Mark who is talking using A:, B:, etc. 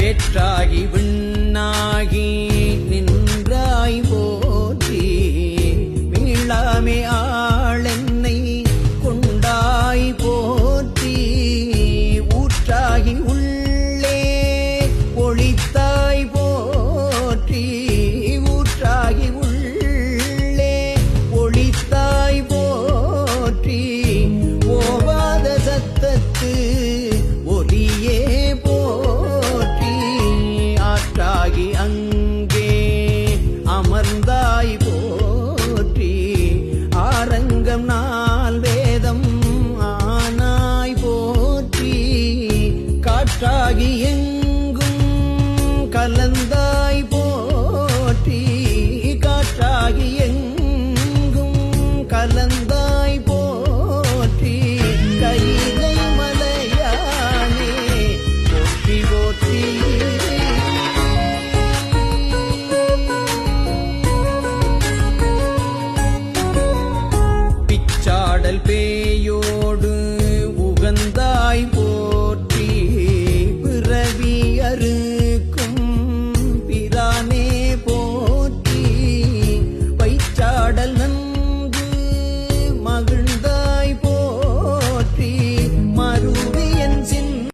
A: வேற்றாகி விண்ணாகி காற்றாகி எங்கும் கலந்தாய் போற்றி காற்றாகி எங்கும் கலந்தாய் போற்றி கைதை மலையானே போற்றி போற்றி. பிச்சாடல் பேயோடு உகந்தாய் போ yeter